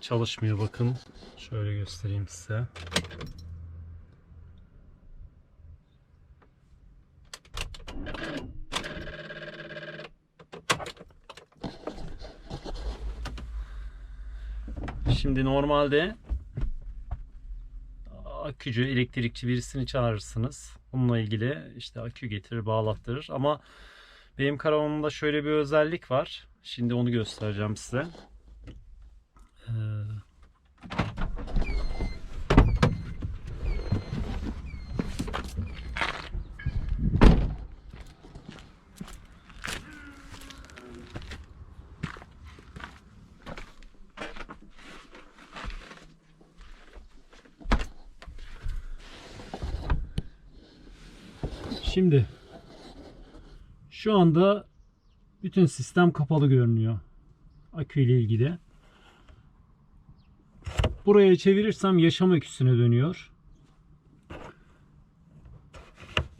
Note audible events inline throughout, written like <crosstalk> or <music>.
Çalışmıyor bakın. Şöyle göstereyim size. Şimdi normalde akücü, elektrikçi birisini çağırırsınız. Bununla ilgili işte akü getirir, bağlattırır. Ama benim karavanımda şöyle bir özellik var. Şimdi onu göstereceğim size. Şimdi şu anda bütün sistem kapalı görünüyor. Akü ile ilgili. Buraya çevirirsem yaşam aküsüne dönüyor.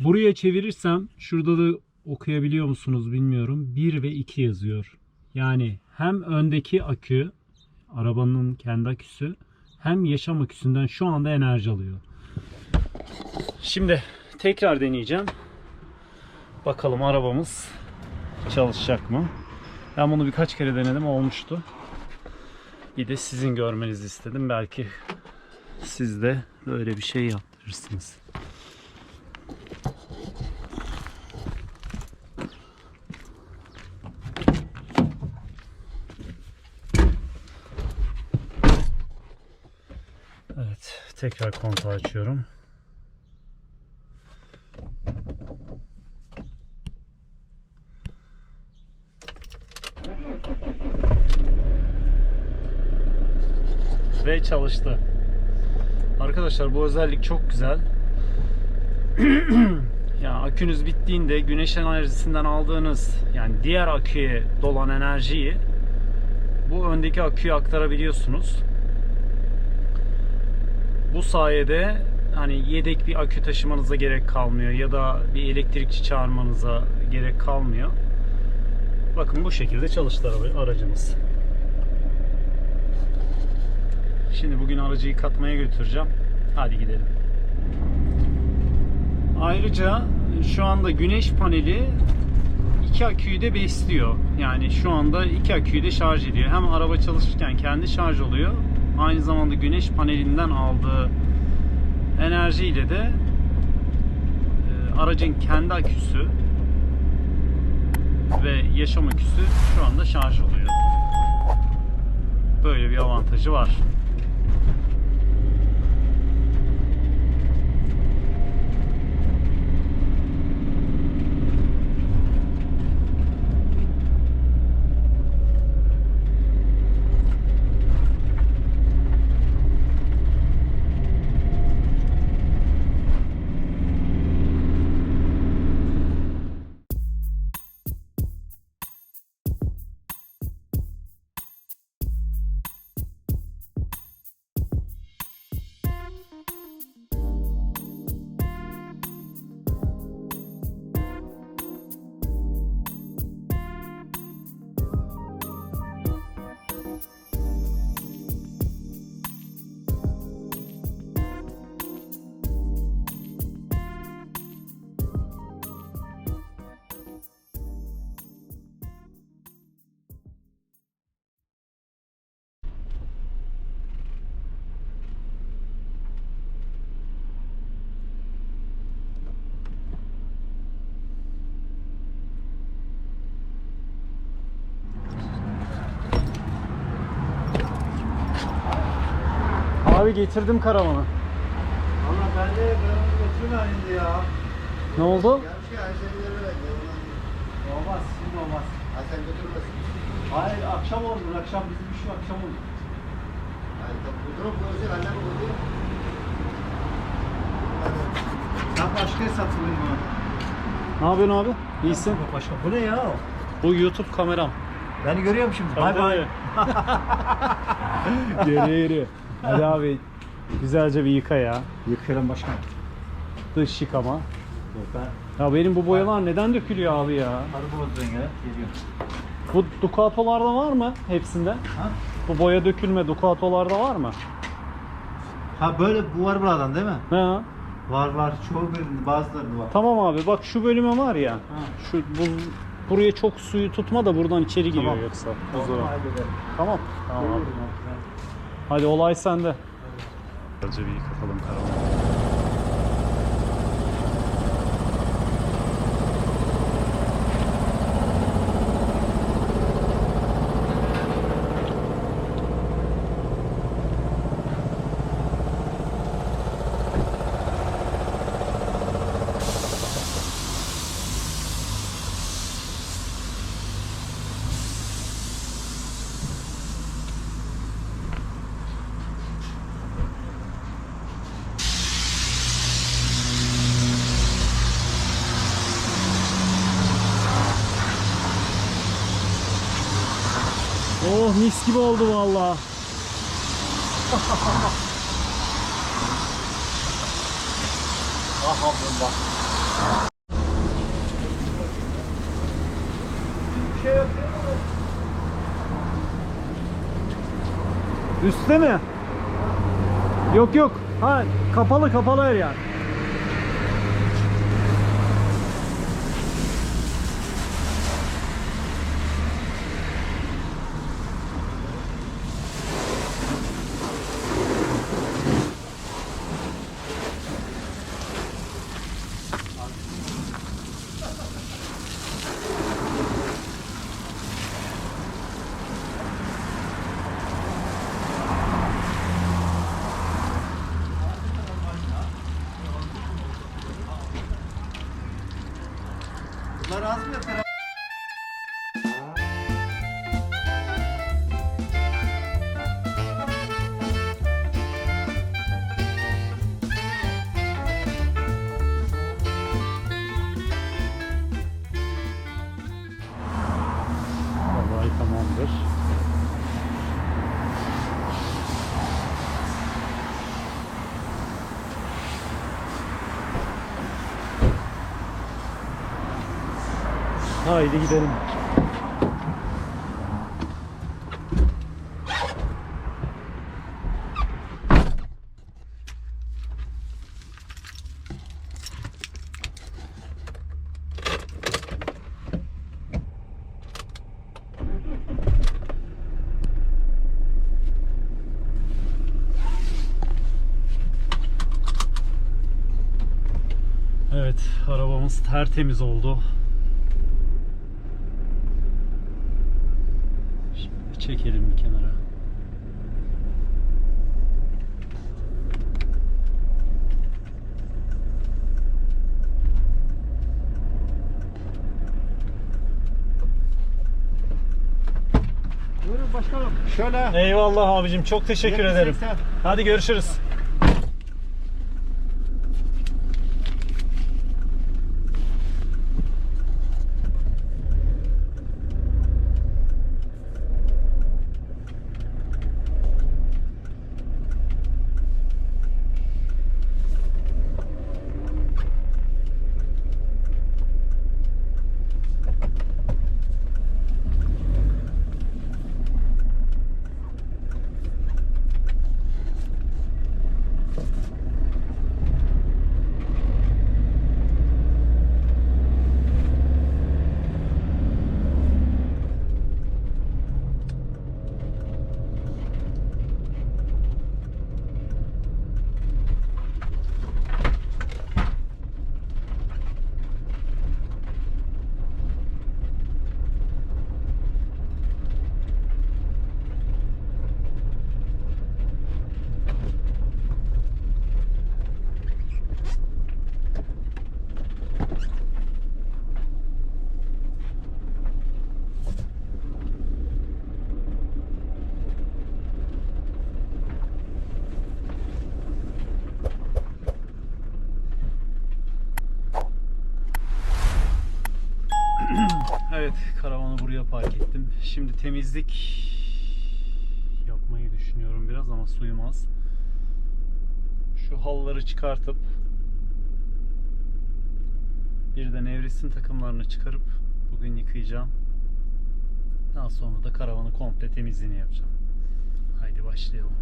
Buraya çevirirsem şurada da okuyabiliyor musunuz bilmiyorum. 1 ve 2 yazıyor. Yani hem öndeki akü arabanın kendi aküsü hem yaşam aküsünden şu anda enerji alıyor. Şimdi tekrar deneyeceğim. Bakalım arabamız çalışacak mı? Ben bunu birkaç kere denedim olmuştu. Bir de sizin görmenizi istedim. Belki siz de böyle bir şey yaptırırsınız. Evet, tekrar kontağı açıyorum. Ve çalıştı. Arkadaşlar bu özellik çok güzel. <clears throat> ya akünüz bittiğinde güneş enerjisinden aldığınız yani diğer aküye dolan enerjiyi bu öndeki aküye aktarabiliyorsunuz. Bu sayede hani yedek bir akü taşımanıza gerek kalmıyor ya da bir elektrikçi çağırmanıza gerek kalmıyor. Bakın bu şekilde çalıştı aracımız. Şimdi bugün aracı yıkatmaya götüreceğim. Hadi gidelim. Ayrıca şu anda güneş paneli iki aküyü de besliyor. Yani şu anda iki aküyü de şarj ediyor. Hem araba çalışırken kendi şarj oluyor. Aynı zamanda güneş panelinden aldığı enerjiyle de e, aracın kendi aküsü ve yaşam aküsü şu anda şarj oluyor. Böyle bir avantajı var. Abi getirdim karavanı. Valla ben de ben götürme halinde ya. Ne oldu? Gelmiş ki her şeyi. Olmaz, şimdi olmaz. Ha sen götürmesin. Hayır, akşam olur, akşam bizim işim akşam olur. Yani bu durum böyle annem buldu. Sen başkaya satılayım mı? Ne yapıyorsun abi? İyisin. Başka. Bu ne ya? Bu YouTube kameram. Beni görüyorum şimdi. Bay bay. Geliyor <laughs> geliyor. Hadi abi güzelce bir yıka ya. Yıkayalım başkan. Dış yıkama. Yok ben Ya benim bu boyalar neden dökülüyor abi ya? araba bozdun ya. Geliyor. Bu Ducato'larda var mı hepsinde? Ha? Bu boya dökülme Ducato'larda var mı? Ha böyle bu var buradan değil mi? Ha. Var var. Çoğu birinde bazılarında var. Tamam abi bak şu bölüme var ya. Ha. Şu bu buraya çok suyu tutma da buradan içeri giriyor Tamam. yoksa. Tamam, buzdolabı. Tamam. Tamam abi. Hadi olay sende. Önce bir yıkatalım karavanı. Oh mis gibi oldu valla. Ah şey değil mi? Üstte mi? Yok yok. Ha kapalı kapalı her yer. Bunlar az mı yeter? Haydi gidelim. Evet, arabamız tertemiz oldu. Şimdi çekelim bir kenara. Buyurun başkanım. Şöyle. Eyvallah abicim, çok teşekkür ederim. 70-80. Hadi görüşürüz. Evet, karavanı buraya park ettim. Şimdi temizlik yapmayı düşünüyorum biraz ama suyum az. Şu halıları çıkartıp bir de nevresim takımlarını çıkarıp bugün yıkayacağım. Daha sonra da karavanı komple temizliğini yapacağım. Hadi başlayalım.